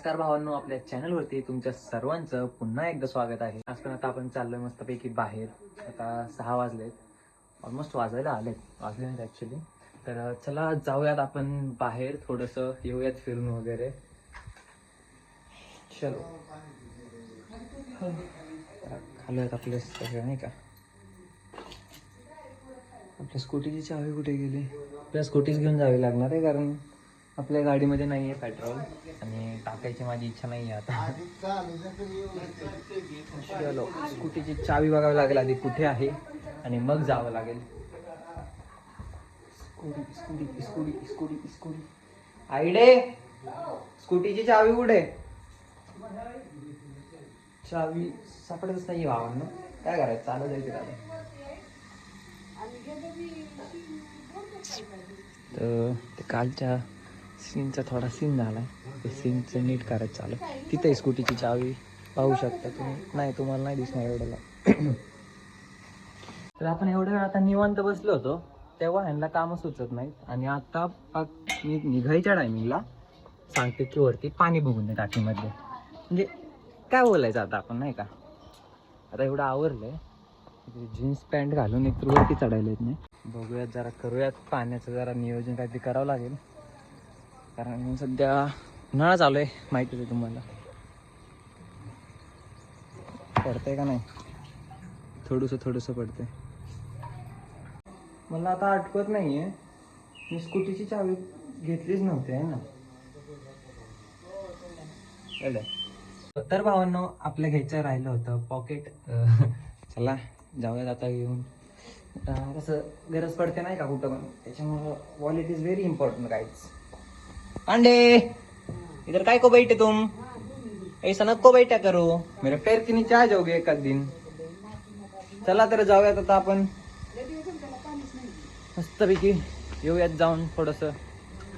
नमस्कार भावांनो आपल्या चॅनलवरती तुमच्या सर्वांचं पुन्हा एकदा स्वागत आहे. आज पण आता आपण चाललोय मस्तपैकी बाहेर. आता सहा वाजलेत. ऑलमोस्ट वाजायला आलेत. वाजले नाहीत ॲक्च्युली तर चला जाऊयात आपण बाहेर थोडंसं. येऊयात फिरून वगैरे. चलो. खालूयात आपले सगळे नाही का? आपल्या स्कूटीची चावी कुठे गेली? आपल्या स्कूटीच घेऊन जावी लागणार आहे कारण आपल्या गाडीमध्ये नाही आहे पेट्रोल. आणि टाकायची माझी इच्छा नाही आहे आता. चलो स्कूटीची चावी बघावी लागेल. आधी कुठे आहे? आणि मग जावं लागेल. Scooty scooty scooty scooty scooty. आईडे स्कूटीची चावी कुठे? चावी सापडतच नाही भावांना. काय करायचं? चालत जायचं दादा तर ते कालच्या सीनचा थोडा सीन झाला ते सीनचं नीट करायचं चालू. तिथे आहे स्कूटीची चावी पाहू शकता तुम्ही. नाही तुम्हाला नाही दिसणार एवढ्याला. तर आपण एवढं वेळ आता निवांत बसलो होतो. तेव्हा ह्यांना कामं सुचत नाहीत. आणि आता मी निघायच्या टायमिंगला सांगते की वरती पाणी बघून दे टाकीमध्ये. म्हणजे काय बोलायचं आता आपण नाही का? आता एवढं आवरलंय. जीन्स पॅन्ट घालून एक तर वरती चढायला येत नाही. बघूयात जरा करूयात. पाण्याचं जरा नियोजन काहीतरी करावं लागेल. कारण सध्या उन्हाळा चालू आहे माहितीच आहे तुम्हाला. पडतंय का नाही? थोडंसं थोडंसं पडतंय. मला आता आठवत नाहीये मी स्कूटीची चावी घेतलीच नव्हती आहे ना? तर भावांनो आपलं घ्यायचं राहिलं होतं पॉकेट चला जाऊयात आता घेऊन. तसं कसं गरज पडते नाही का कुठं पण? त्याच्यामुळं wallet is very important guys अंडे इधर काय को बैठे तुम? ऐसा नको बैठा करो। मेरे पैर के नीचे आ जाओगे एक दिन। चला तर जाऊयात आता आपण। मस्तपैकी येऊयात जाऊन थोडस.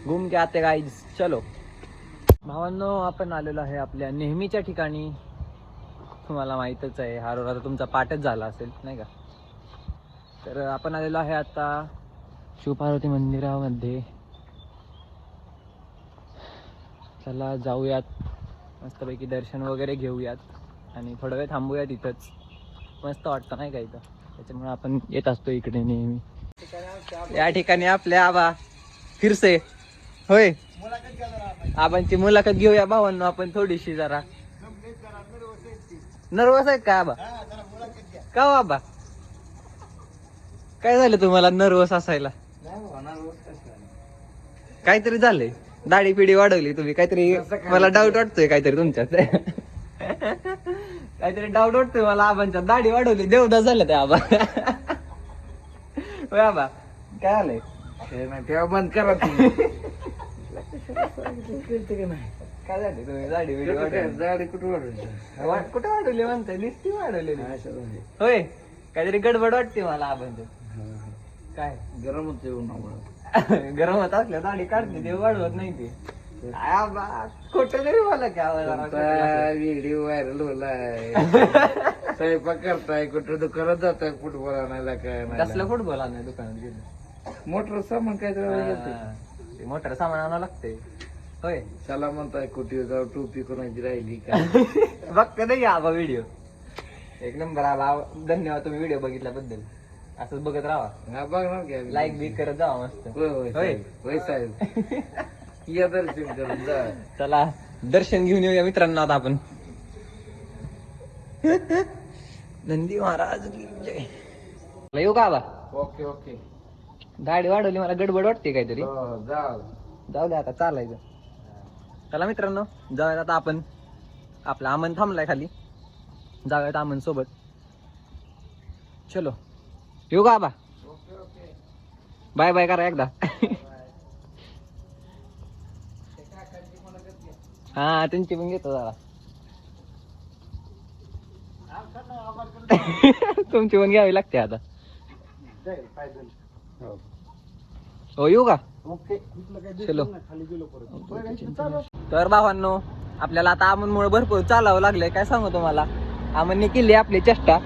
घुम के आते काय चलो. भावांनो आपण आलेलो आहे आपल्या नेहमीच्या ठिकाणी. तुम्हाला माहीतच आहे हा रोड आता तुमचा पाठच झाला असेल नाही का? तर आपण आलेलो आहे आता शिवपार्वती मंदिरामध्ये. चला जाऊयात. मस्तपैकी दर्शन वगैरे घेऊयात. आणि थोडा वेळ थांबूयात इथंच. मस्त वाटतं नाही का इथं? त्याच्यामुळे आपण येत असतो इकडे नेहमी. या ठिकाणी आपल्या आबा फिरसे. होय. आबांची मुलाखत घेऊया भावांना आपण थोडीशी जरा. नर्वस आहेत का आबा? का हो आबा? काय झालं तुम्हाला नर्वस असायला? काहीतरी झालंय. दाढी पिढी वाढवली तुम्ही. काहीतरी मला डाऊट वाटतोय काहीतरी तुमच्यात. काहीतरी डाऊट वाटतोय मला आबांच्या दाढी वाढवली. देवदास झालं त्या आबा. होय आबा. काय आलंय? तेव्हा बंद करा काय झाले तुम्ही? दाढी बिडी वाढवली. झाडे कुठं वाढवायचं वा- कुठं वाढवली म्हणताय? नुसती वाढवलेली. होय. काहीतरी गडबड वाटते मला आबांच्या काय? गरम होते उन्हामुळं. गरम होत असल्या दाढी काढते ते वाढवत नाही ते. खोटं तरी मला काय व्हिडिओ व्हायरल होलाय. स्वयंपाक करताय कुठं दुकानात जाताय फुटबॉल आणायला काय कसलं फुटबॉल आणलाय दुकानात गेलं? मोटर सामान काय तर हा, मोठं सामान आणावं लागतंय होय. चला म्हणताय कुठे जाऊ टोपी कोणाची राहिली काय बघते नाही आबा व्हिडिओ. एक नंबर आला. धन्यवाद तुम्ही व्हिडिओ बघितल्याबद्दल. असंच बघत राहा. हा बघणार घ्या. लाईक बिक करत जावा मस्त. होय होय होय. साहेब. होय साहेब. या दर्शन करून जा. चला दर्शन घेऊन येऊया मित्रांनो आता आपण. नंदी महाराज की जय. चला, येऊ का आबा? Okay okay. गाडी वाढवली मला गडबड वाटते काहीतरी. हो, जा. जाऊ दे आता चालायचं. चला मित्रांनो जाऊयात आता आपण. आपला आमन थांबलाय खाली. जाऊयात आमन सोबत चलो. येऊ का आबा? बाय बाय करा एकदा. हा त्यांची पण घेतो जरा. तुमची पण घ्यावी लागते आता. हो येऊ का? चलो. तर भावांनो आपल्याला आता आमनमुळे भरपूर चालावं लागलंय. काय सांगू तुम्हाला? आमनने केली आपली चेष्टा.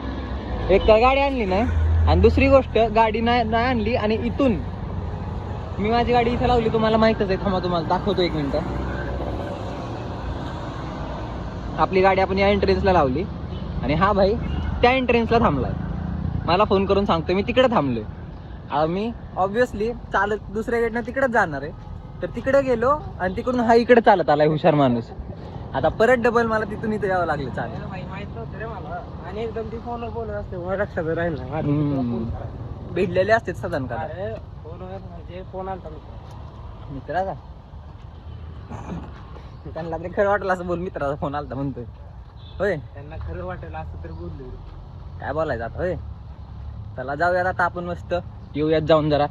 एक तर गाडी आणली नाही आणि दुसरी गोष्ट गाडी नाही नाही आणली आणि इथून मी माझी गाडी इथे लावली तुम्हाला माहितच आहे. थांबा तुम्हाला दाखवतो एक मिनिट. आपली गाडी आपण या एंट्रन्सला लावली. आणि हा भाई त्या एंट्रन्सला थांबलाय. मला फोन करून सांगतो मी तिकडे थांबलोय. आहे मी ऑब्विसली चालत दुसऱ्या गेटनं तिकडेच जाणार आहे. तर तिकडे गेलो आणि तिकडून हा इकडे चालत आलाय हुशार माणूस. आता परत डबल मला तिथून इथे यावं लागलं चालेल. आणि एकदम ती फोनवर बोलत असते मला लक्षात राहील ना हम्म. भेटलेले असते सदन का फोनवर म्हणजे फोन आलता मित्राचा त्यांना तरी खरं वाटलं असं बोल मित्राचा फोन आलता म्हणतोय. होय. त्यांना खरं वाटेल असं तर बोललो काय बोलायचं आता होय. चला जाऊयात आता आपण मस्त. येऊयात जाऊन जरा.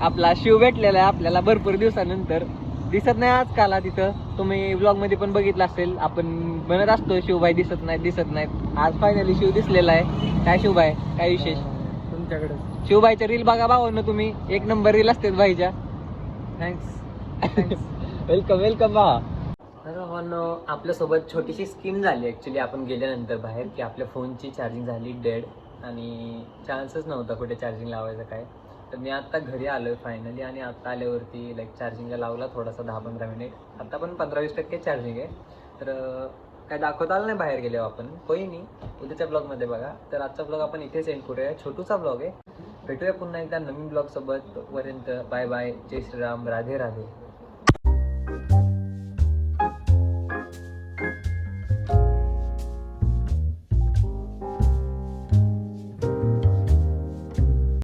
आपला शिव भेटलेला आहे आपल्याला भरपूर दिवसानंतर. दिसत नाही आजकाल हा तिथं. तुम्ही ब्लॉगमध्ये पण बघितलं असेल आपण म्हणत असतो शिवभाई दिसत नाही दिसत नाहीत. आज फायनली शिव दिसलेला आहे. काय शिवभाई काय विशेष? तुमच्याकडे. शिवभाईच्या रील बघा भावानं तुम्ही. एक नंबर रील असते भाईच्या. थँक्स वेलकम वेलकम बा तर भावांनो आपल्यासोबत छोटीशी स्कीम झाली ॲक्च्युली आपण गेल्यानंतर बाहेर की आपल्या फोनची चार्जिंग झाली डेड आणि चान्सच नव्हता कुठे चार्जिंग लावायचं काय. तर मी आत्ता घरी आलो आहे फायनली आणि आत्ता आल्यावरती लाईक चार्जिंगला लावला थोडासा दहा पंधरा मिनिट आता पण पंधरा वीस टक्के चार्जिंग आहे. तर काय दाखवता आलं नाही बाहेर गेलो आपण. होई नाही. उद्याच्या ब्लॉगमध्ये बघा. तर आजचा ब्लॉग आपण इथेच एंड करूया. छोटूसा ब्लॉग आहे. भेटूया पुन्हा एकदा नवीन ब्लॉगसोबत पर्यंत बाय बाय जय श्रीराम. राधे राधे